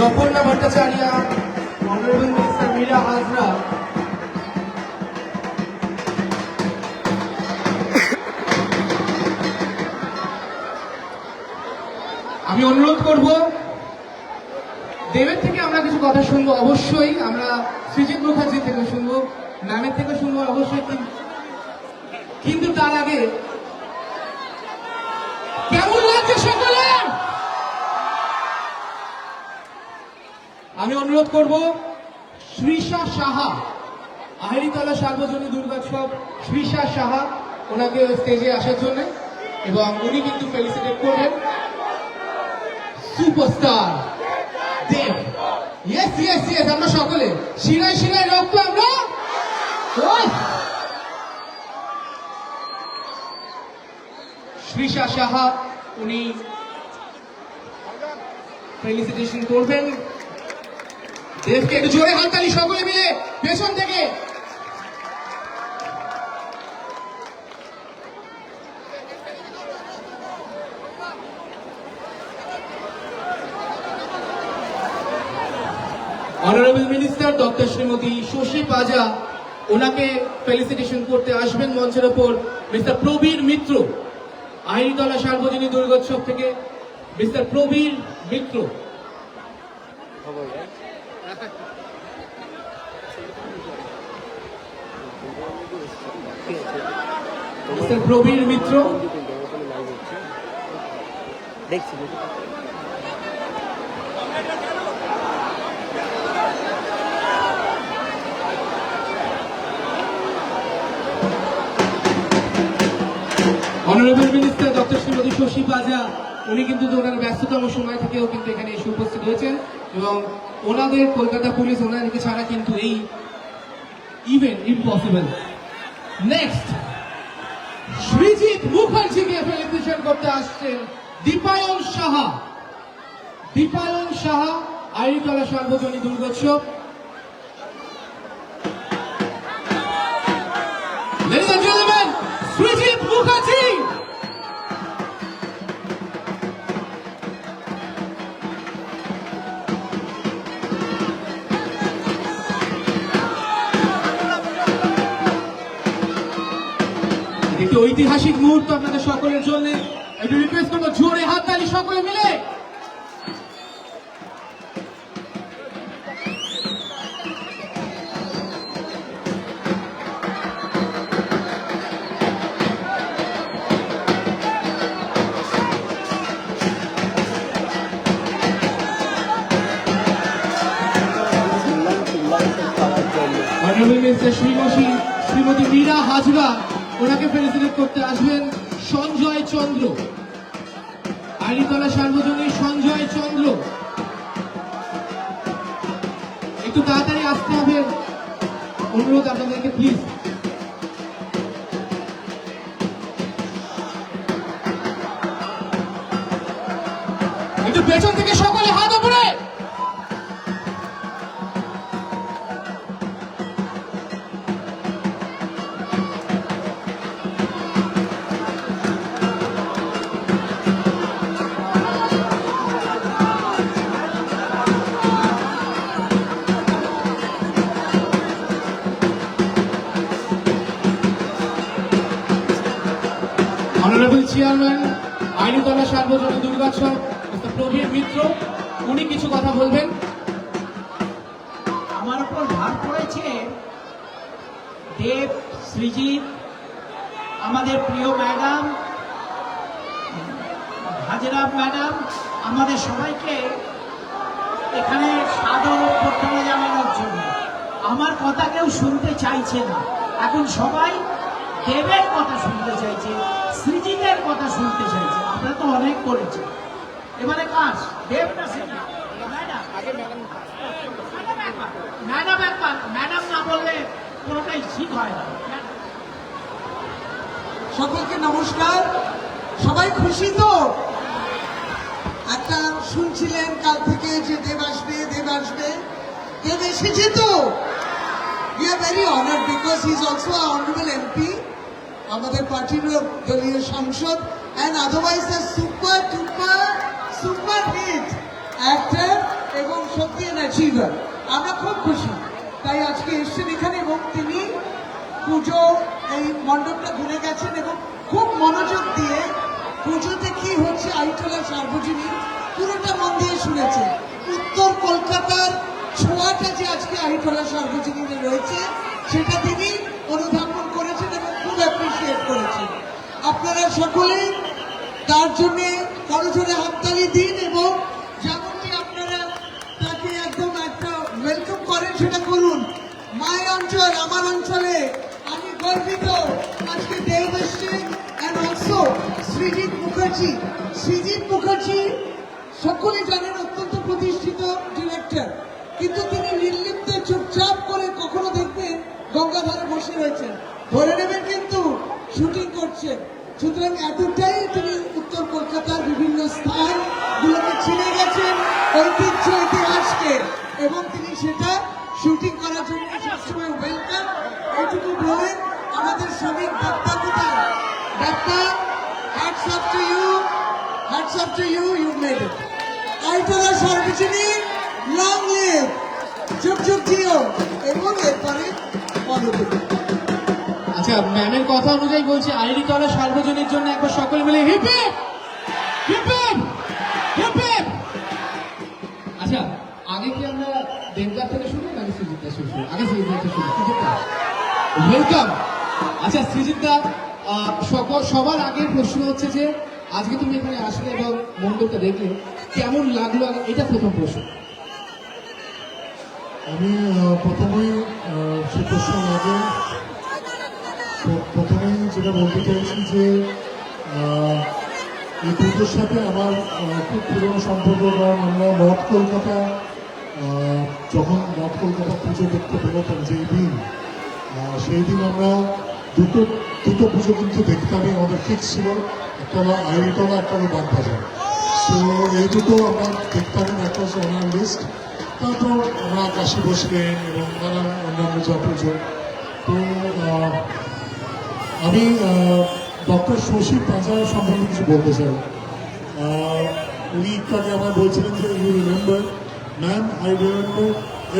রপর্ণা Bhattacharya honourable minister Hazra. আমি অনুরোধ করব, দেবের থেকে আমরা কিছু কথা শুনব, অবশ্যই আমরা সৃজিত মুখার্জি থেকে শুনব, ম্যামের থেকে শুনব, অবশ্যই কিন্তু তার আগে কেমন লাগছে সকলে আমি অনুরোধ করব শ্রীষা সাহা আহেরিতলা সার্বজনীন দুর্গোৎসব শ্রীষা সাহা, ওনাকে স্টেজে আসার জন্য, এবং উনি কিন্তু ফেলিসিটেট করবেন। Superstar Dev. Yes yes yes আমরা সকলে। শিরায় শিরায় রক্ত আমরা! শ্রীষা সাহা, উনি ফেলিসিটেশন করবেন। দেবকে একটু জোরে হাততালি সকলে মিলে পেছন থেকে। Honourable minister doctor Shrimati Shashi Panja ওনাকে ফেলিসিটেশন করতে আসবেন মঞ্চের ওপর। মিস্টার প্রবীর মিত্র আইনতলা সার্বজনীন দুর্গোৎসব থেকে। Mister Prabir Mitra mister Prabir Mitra. দেখছি। Honourable minister doctor Shrimati Shashi Panja উনি কিন্তু ওনার ব্যস্ততম সময় থেকেও কিন্তু এখানে এসে উপস্থিত হয়েছেন। এবং ওনাদের কলকাতা পুলিশ ওনাদেরকে ছাড়া কিন্তু এই ইভেন্ট ইম্পসিবল নেক্সট সৃজিৎ মুখার্জিকে ফেলিব্রেশন করতে আসছেন দীপায়ন সাহা। দীপায়ন সাহা, আইরিতলা সার্বজনীন দুর্গোৎসব। একটি ঐতিহাসিক মুহূর্ত আপনাদের সকলের জন্য। একটু রিকোয়েস্ট করব, জোরে হাততালি, সকলে মিলে। শ্রীমতী মীরা হাজরা ওনাকে ফেলিসিটেট করতে আসবেন সঞ্জয় চন্দ্র। আড়িতলা সার্বজনীন সঞ্জয় চন্দ্র। একটু তাড়াতাড়ি আসতে হবে। অনুরোধ আপনাদেরকে প্লিজ একটু পেছন থেকে সকলে হাত উপরে চেয়ারম্যান আইনতলা সার্বজনীন দুর্গোৎসব প্রবীর মিত্র, উনি কিছু কথা বলবেন। আমার উপর ভার পড়েছে দেব সৃজিত আমাদের প্রিয় ম্যাডাম হাজরা ম্যাডাম, আমাদের সবাইকে এখানে সাদর অভ্যর্থনা জানানোর জন্য। আমার কথা কেউ শুনতে চাইছে না। এখন সবাই দেবের কথা শুনতে চাইছে। সৃজিতের কথা শুনতে চাইছে। আপনারা তো অনেক করেছেন এবারে কাজ দেব ম্যাডাম একবার, ম্যাডাম না বললে কোনোটাই ঠিক হয় না। সকলকে নমস্কার। সবাই খুশি তো? একটা শুনছিলেন কাল থেকে যে দেব আসবে দেব আসবে। দেব এসেছে তো? We are very honoured because is also honourable MP আমাদের পার্টির দলীয় সাংসদ and otherwise super tuper super hit actor এবং সত্যি এন অ্যাচিভার আমরা খুব খুশি। তাই আজকে এসছেন এখানে এবং তিনি পুজো, এই মণ্ডপটা ঘুরে গেছেন এবং খুব মনোযোগ দিয়ে পুজোতে কি হচ্ছে আইটলা সার্বজনীন পুরোটা মন দিয়ে শুনেছেন। উত্তর কলকাতার ছোঁয়াটা যে আজকে আইটলা সার্বজনীনে রয়েছে, সেটা তিনি অনুধাবন করেছেন এবং খুব অ্যাপ্রিসিয়েট করেছেন আপনারা সকলে তার জন্য কারও জোরে হাততালি দিন এবং যেমনটি আপনারা তাকে একদম একটা ওয়েলকাম করেন সেটা করুন। মায়ের অঞ্চল, আমার অঞ্চলে আমি গর্বিত। আজকে দেব সৃজিৎ মুখার্জি। সৃজিৎ মুখার্জি সকলে জানেন অত্যন্ত প্রতিষ্ঠিত ডিরেক্টর কিন্তু তিনি নির্লিপ্তে, চুপচাপ করে কখনো দেখবেন গঙ্গাধারে বসে রয়েছেন। ধরে নেবেন কিন্তু শুটিং করছেন। সুতরাং এতটাই তিনি উত্তর কলকাতার বিভিন্ন স্থান গুলোকে চিনে গেছেন ঐতিহ্য, ইতিহাসকে, এবং তিনি সেটা শুটিং করার জন্য সবসময় ওয়েলকাম এটুকু বলেন আমাদের শ্রমিক দত্তা কোথায়? Up to you hats up to you you made it Aitla সর্বজনীন লং লিভ যুগ যুগ জিও এবং এরপরে পদবী আচ্ছা ম্যামের কথা অনুযায়ী বলছি আইডি তলা সার্বজনীর জন্য একবার সকলে মিলে হিপে হিপে হিপে আচ্ছা আগে কি আমরা দেবদার থেকে শুনি নাকি সৃজিত দাস শুরু? আগে সৃজিত থেকে শুনি। সৃজিত দা ওয়েলকাম আচ্ছা সৃজিত দা সকল সবার আগে প্রশ্ন হচ্ছে যে আজকে তুমি এখানে আসলে এবং মণ্ডপটা দেখলে কেমন লাগল আগে? এটা প্রথম প্রশ্ন। আমি আহ, প্রথমেই সে প্রশ্ন প্র- প্রথমেই যেটা বলতে চাইছি যে এই পুজোর সাথে আমার খুব পুরনো সম্পর্ক, কারণ আমরা নর্থ কলকাতা যখন নর্থ কলকাতা পুজো দেখতে বেরোতাম যেই দিন সেই দিন আমরা দুটো দুটো পুজো কিন্তু দেখতামই আমাদের ফিক্স ছিল একটা হলো আইরিটলা একটা হলো বাগবাজার। সো এই দুটো আমরা দেখতাম একটা হচ্ছে ওনার লিস্ট তারপর আমরা কাশি বসলেন এবং নানান অন্যান্য যা পুজো। তো আমি ডক্টর শশী পাঁজা সম্বন্ধে কিছু বলতে চাই। উনি আগে আমার বলছিলেন যে you remember ma'am I remember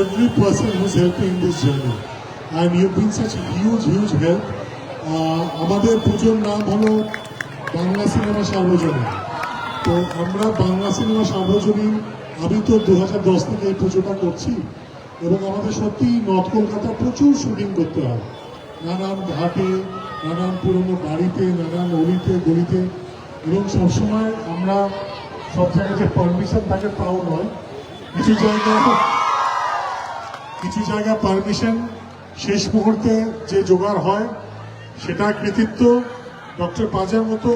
every person who's helping in this journey and you been such huge huge help আমাদের পুজোর নাম হলো বাংলা সিনেমা সার্বজনীন। তো আমরা বাংলা সিনেমা সার্বজনীন, আমি তো দু হাজার দশ থেকে এই পুজোটা করছি। এবং আমাদের সত্যি নর্থ কলকাতা প্রচুর শুটিং করতে হয়। নানান ঘাটে নানান পুরনো বাড়িতে, নানান অলিতে, গলিতে এবং সবসময় আমরা সব জায়গায় পারমিশন থাকে তাও নয়। কিছু জায়গা কিছু জায়গা পারমিশন শেষ মুহূর্তে যে জোগাড় হয় সেটা কৃতিত্ব ডক্টর পাজার মতো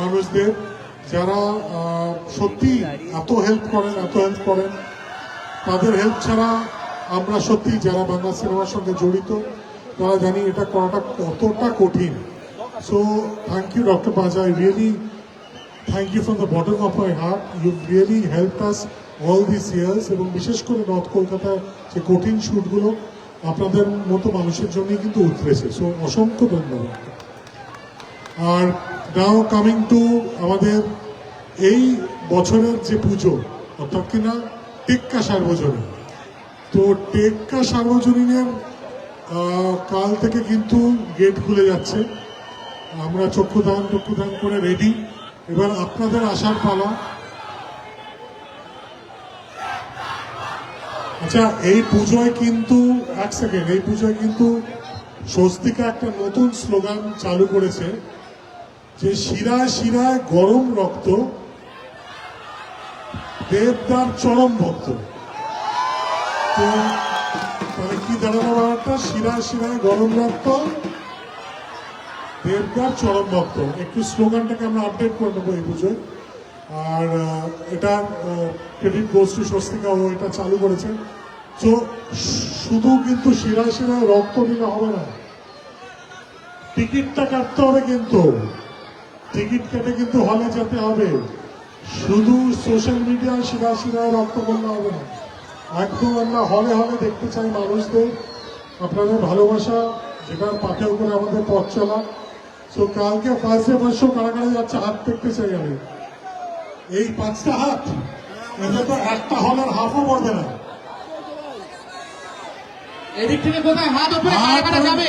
মানুষদের যারা সত্যি এত হেল্প করেন, এত হেল্প করেন। তাদের হেল্প ছাড়া আমরা সত্যি যারা বাংলা সিনেমার সঙ্গে জড়িত তারা জানি এটা করাটা কতটা কঠিন। So thank you doctor Panja I really thank you from the bottom of my heart you really help us all this years এবং বিশেষ করে নর্থ কলকাতায় যে কঠিন শ্যুটগুলো আপনাদের মতো মানুষের জন্যই কিন্তু উতরেছে সো অসংখ্য ধন্যবাদ। আর নাও কামিং টু আমাদের এই বছরের যে পুজো, অর্থাৎ কিনা টেক্কা সার্বজনীন। তো টেক্কা সার্বজনীনের কাল থেকে কিন্তু গেট খুলে যাচ্ছে। আমরা চক্ষুদান চক্ষুদান করে রেডি এবার আপনাদের আসার পালা। আচ্ছা এই পুজোয় কিন্তু, এক সেকেন্ড এই পুজোয় কিন্তু স্বস্তিকা একটা নতুন স্লোগান চালু করেছে, যে শিরায় শিরায় গরম রক্ত, দেবদার চরম ভক্ত। তো কি দাঁড়ানো ব্যাপারটা শিরায় শিরায় গরম রক্ত, দেবদার চরম ভক্ত। একটু স্লোগানটাকে আমরা আপডেট করে নেব এই পুজোয়। আর এটা ক্রেডিট গোষ্ঠী স্বস্তিকা ও এটা চালু করেছে তো শুধু কিন্তু শিরায় শিরায় রক্ত দিলে হবে না। টিকিটটা কাটতে হবে কিন্তু। টিকিট কেটে কিন্তু হলে যেতে হবে। শুধু সোশ্যাল মিডিয়ায় শিরা শিরায় রক্ত করলে হবে না। একদম আমরা হলে হলে দেখতে চাই মানুষদের। আপনাদের ভালোবাসা যেটার পাথেও করে আমাদের পথ চলা। তো কালকে ফার্স্ট ফার্স্ট কারা কারা যাচ্ছে হাত দেখতে চাই আমি। এই পাঁচটা হাত এতে তো একটা হলের হাফও পড়বে না। এদিক থেকে কোথায়? হাত কারা কারা যাবে?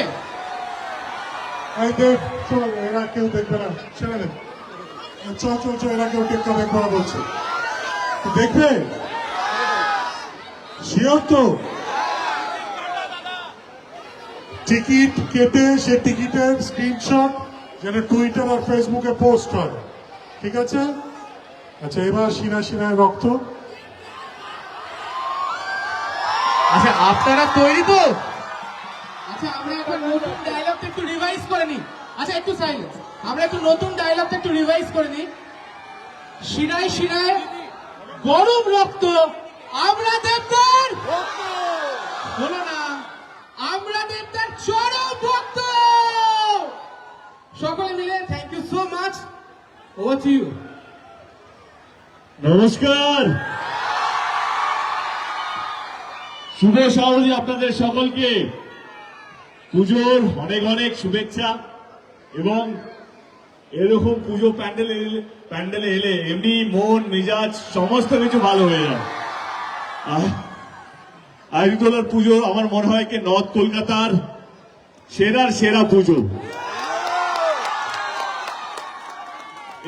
এই দেখ চল এরা কেউ দেখবে না। ছেড়ে দে। চল চল চল এরা কেউ টেক্কা দেখবে না বলছে। তো দেখবে? শিওর তো টিকিট কেটে সে টিকিটের স্ক্রিনশট যেন টুইটার আর ফেসবুকে পোস্ট হয়। ঠিক আছে? আচ্ছা এবার সিনা সিনায় রক্ত। আচ্ছা আপনারা তৈরি তো? আচ্ছা আমরা এখন নতুন ডায়লগটা একটু রিভাইজ করে নিই। আচ্ছা একটু সাইলেন্স আমরা একটু নতুন ডায়লগটা একটু রিভাইজ করে নিই। শিরায় শিরায় গরম রক্ত। আমরা দেবতার হলো না আমরা দেবতার চরম ভক্ত। সকলে মিলে thank you so much over to you নমস্কার। শুভ সহজে আপনাদের সকলকে। পুজোর অনেক অনেক শুভেচ্ছা এবং এরকম পুজো প্যান্ডেলে এলে প্যান্ডেলে এলে এমনি মন মেজাজ সমস্ত কিছু ভালো হয়ে যায়। আইরিতলার পুজো, আমার মনে হয় কি নর্থ কলকাতার সেরার সেরা পুজো।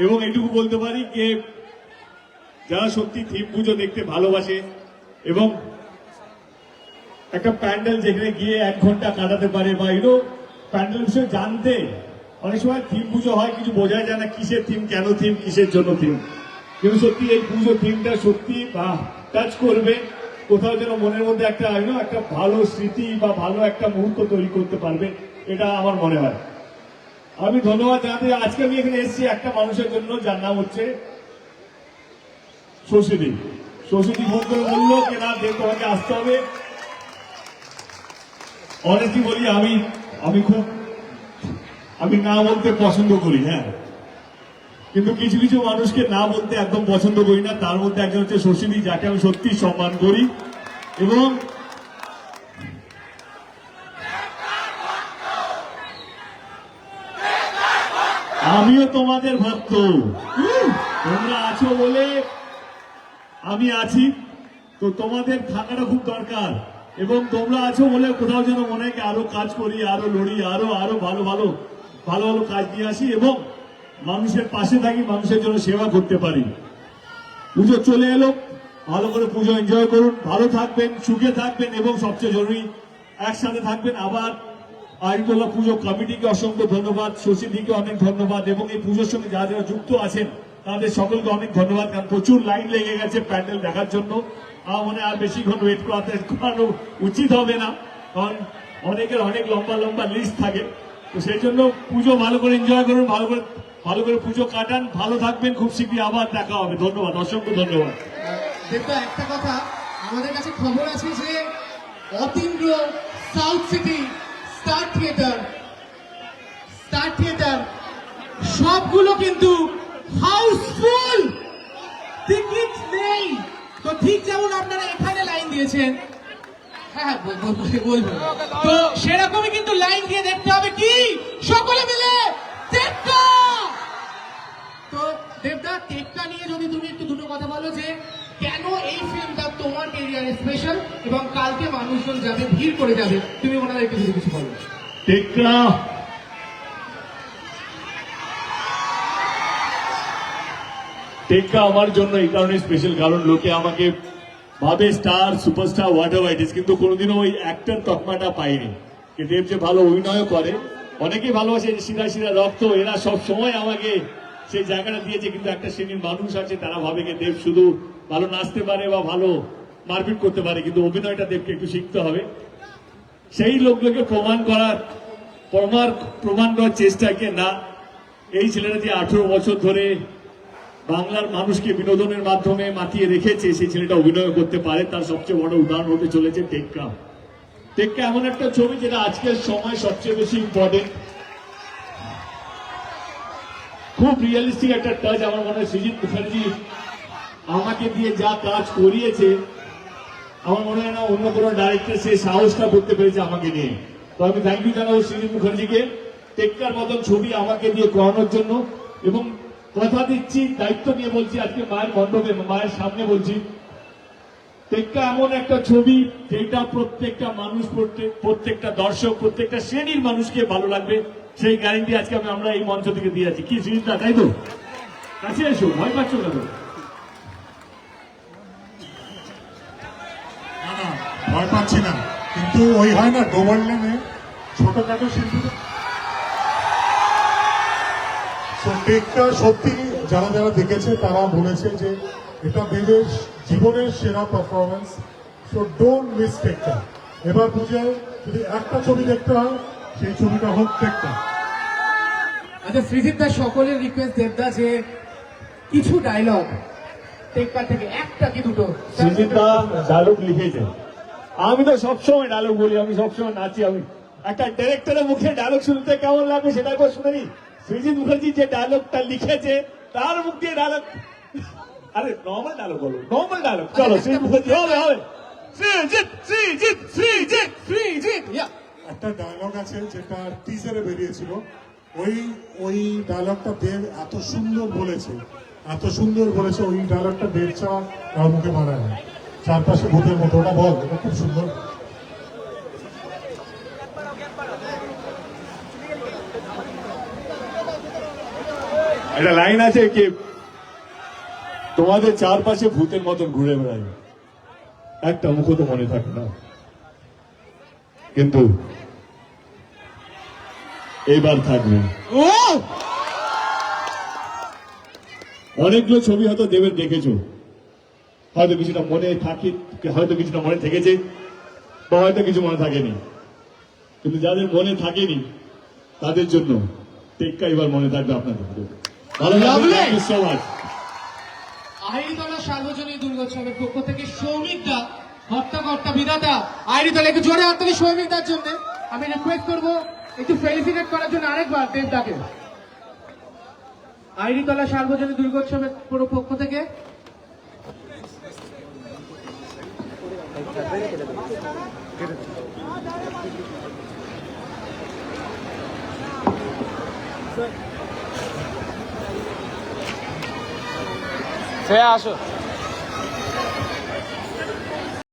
এবং এটুকু বলতে পারি যে যারা সত্যি থিম পুজো দেখতে ভালোবাসে এবং একটা প্যান্ডেল যেখানে গিয়ে এক ঘণ্টা কাটাতে পারে বা এগুলো প্যান্ডেল বিষয়ে জানতে অনেক সময় থিম পুজো হয়, কিছু বোঝা যায় না কিসের থিম, কেন থিম, কিসের জন্য থিম। কিন্তু সত্যি এই পুজো থিমটা সত্যি বা টাচ করবে, কোথাও যেন মনের মধ্যে একটা একটা ভালো স্মৃতি বা ভালো একটা মুহূর্ত তৈরি করতে পারবে, এটা আমার মনে হয়। আমি ধন্যবাদ জানাতে আজকে আমি এখানে এসেছি একটা মানুষের জন্য, যার নাম হচ্ছে শশীদি শশীদি ফোন করে বলল যে না দেখ, তোমাকে আসতে হবে। অনেস্টলি বলি, আমি আমি খুব, আমি না বলতে পছন্দ করি হ্যাঁ। কিন্তু কিছু কিছু মানুষকে না বলতে একদম পছন্দ করি না। তার মধ্যে একজন হচ্ছে শশীদি, যাকে আমি সত্যি সম্মান করি। এবং আমিও তোমাদের ভক্ত। তোমরা আছো বলে আমি আছি। তো তোমাদের থাকাটা খুব দরকার। এবং তোমরা আছো বলে কোথাও যেন মনে হয় আরও কাজ করি, আরও লড়ি, আরও আরও ভালো ভালো ভালো ভালো কাজ নিয়ে আসি। এবং মানুষের পাশে থাকি, মানুষের জন্য সেবা করতে পারি। পুজো চলে এলো, ভালো করে পুজো এনজয় করুন, ভালো থাকবেন, সুখে থাকবেন এবং সবচেয়ে জরুরি, একসাথে থাকবেন। আবার আইনতলা পুজো কমিটিকে অসংখ্য ধন্যবাদ শশীদিকে অনেক ধন্যবাদ এবং এই পুজোর সঙ্গে যারা যারা যুক্ত আছেন, তাদের সকলকে অনেক ধন্যবাদ কারণ প্রচুর লাইন লেগে গেছে প্যান্ডেল দেখার জন্য। আমার মনে আর বেশিক্ষণ ওয়েট করাতে করানো উচিত হবে না, কারণ অনেকের অনেক লম্বা লম্বা লিস্ট থাকে। তো সেই জন্য পুজো ভালো করে এনজয় করুন, ভালো করে ভালো করে পুজো কাটান, ভালো থাকবেন, খুব শীঘ্রই আবার দেখা হবে। ধন্যবাদ, অসংখ্য ধন্যবাদ। দেবদা একটা কথা, আমাদের কাছে খবর আছে যে Atindra South City Star Theatre Star Theatre, সবগুলো কিন্তু হাউসফুল। টিকিট নেই। তো ঠিক যেমন আপনারা এখানে লাইন দিয়েছেন হ্যাঁ হ্যাঁ তো সেরকমই কিন্তু লাইন দিয়ে দেখতে হবে কি? সকলে মিলে তো দেবদা নিয়ে যদি তুমি একটু দুটো কথা বলো যে, কেন এই ফিল্মটা তোমার কেরিয়ারে স্পেশাল এবং কালকে মানুষজন যাবে ভিড় করে যাবে? তুমি ওনাদেরকে যদি কিছু বলো। টেক্কা টেক্কা আমার জন্য এই কারণে স্পেশাল কারণ লোকে আমাকে ভাবে star superstar whatever it কিন্তু কোনোদিনও ওই অ্যাক্টর তকমাটা পাইনি দেব যে ভালো অভিনয় করে, অনেকেই ভালোবাসে সিধা সিধা রক্ত, এরা সব সময় আমাকে সেই জায়গাটা দিয়েছে, কিন্তু একটা শ্রেণির মানুষ আছে, তারা ভাবে যে দেব শুধু ভালো নাচতে পারে বা ভালো মারপিট করতে পারে, কিন্তু অভিনয়টা দেবকে একটু শিখতে হবে। সেই লোকগুলোকে প্রমাণ করার, প্রমাণ প্রমাণ করার চেষ্টাকে না, এই ছেলেটা যে আঠেরো বছর ধরে বাংলার মানুষকে বিনোদনের মাধ্যমে মাতিয়ে রেখেছে, সেই ছেলেটা অভিনয় করতে পারে। তার সবচেয়ে বড় উদাহরণ হতে চলেছে টেক্কা। টেক্কা এমন একটা ছবি যেটা আজকের সময় সবচেয়ে বেশি ইম্পর্টেন্ট খুব রিয়েলিস্টিক একটা টাচ আমার মনে হয় সৃজিত মুখার্জি আমাকে দিয়ে যা কাজ করিয়েছে, আমার মনে হয় না অন্য কোনো ডাইরেক্টর সে সাহসটা করতে পেরেছে আমাকে নিয়ে। তো আমি থ্যাংক ইউ জানাব শ্রীজিৎ মুখার্জিকে। টেক্কার মতন ছবি আমাকে দিয়ে করানোর জন্য এবং দিচ্ছি দায়িত্ব নিয়ে বলছি, আজকে মায়ের মণ্ডপে, মায়ের সামনে বলছি। টেক্কা এমন একটা ছবি, যেটা প্রত্যেকটা মানুষ, প্রত্যেক, প্রত্যেকটা দর্শক, প্রত্যেকটা শ্রেণির মানুষকে ভালো লাগবে। সেই গ্যারেন্টি আজকে আমি, আমরা এই মঞ্চ থেকে দিয়ে আছি কি সুচিত্রা তাই তো? কাছে এসো, ভয় পাচ্ছ না না, ভয় পাচ্ছি না। কিন্তু ওই হয় না ডোবার লেনে ছোটখাটো শিল্পী টেকটা সত্যি যারা যারা দেখেছে তারা বলেছে যে এটা দেবের জীবনের সেরা পারফরমেন্স সো ডোন্ট মিস টেকটা এবার বুঝে যদি একটা ছবি দেখতে হয় সেই ছবিটা হোক টেকটা আচ্ছা সৃজিত দা সকলের রিকোয়েস্ট দেবদা যে কিছু ডায়লগ টেক্কা থেকে একটা কি দুটো? সুজিতা ডায়লগ লিখেছে আমি তো সবসময় ডায়লগ বলি আমি সবসময় নাচি আমি একটা ডিরেক্টরের মুখে ডায়লগ শুনতে কেমন লাগবে সেটা একবার শুনে নি সৃজিত মুখার্জি যে ডায়লগটা লিখেছে তার মুখ দিয়ে ডায়লগ আরে নর্মাল ডায়লগ বলো নর্মাল ডায়লগ চলো সৃজিত মুখার্জি হবে হবে। সৃজিত সৃজিত সৃজিত সৃজিত ইয়া। একটা ডায়লগ আছে যেটা টিজারে বেরিয়েছিল। ওই ওই ডায়লগটা দেব এত সুন্দর বলেছে এত সুন্দর বলেছে ওই ডায়লগটা দেব ছাড়া মুখে মানায় না। চারপাশে ভূতের মতো ওটা বল এটা খুব সুন্দর। একটা লাইন আছে কি? তোমাদের চারপাশে ভূতের মতন ঘুরে বেড়ায় একটা মুখ তো মনে থাকে না। কিন্তু এইবার থাকবে। অনেকগুলো ছবি হয়তো দেবের দেখেছ। হয়তো কিছুটা মনে থাকে হয়তো কিছুটা মনে থেকেছে, বা হয়তো কিছু মনে থাকেনি। কিন্তু যাদের মনে থাকেনি, তাদের জন্য টেক্কা এবার মনে থাকবে আপনাদের মাচ সার্বজনীন দুর্গোৎসবের পক্ষ থেকে সৌমিক দা হর্তাকর্তা বিধাতা আইরিতলা একটু জোরে হাত সৌমিক দার জন্য আমি রিকোয়েস্ট করব একটু ফেলিসিটেট করার জন্য আরেকবার দেবদাকে। আইরিতলা সার্বজনীন দুর্গোৎসবের পুরো পক্ষ থেকে শ্রেয়া আসো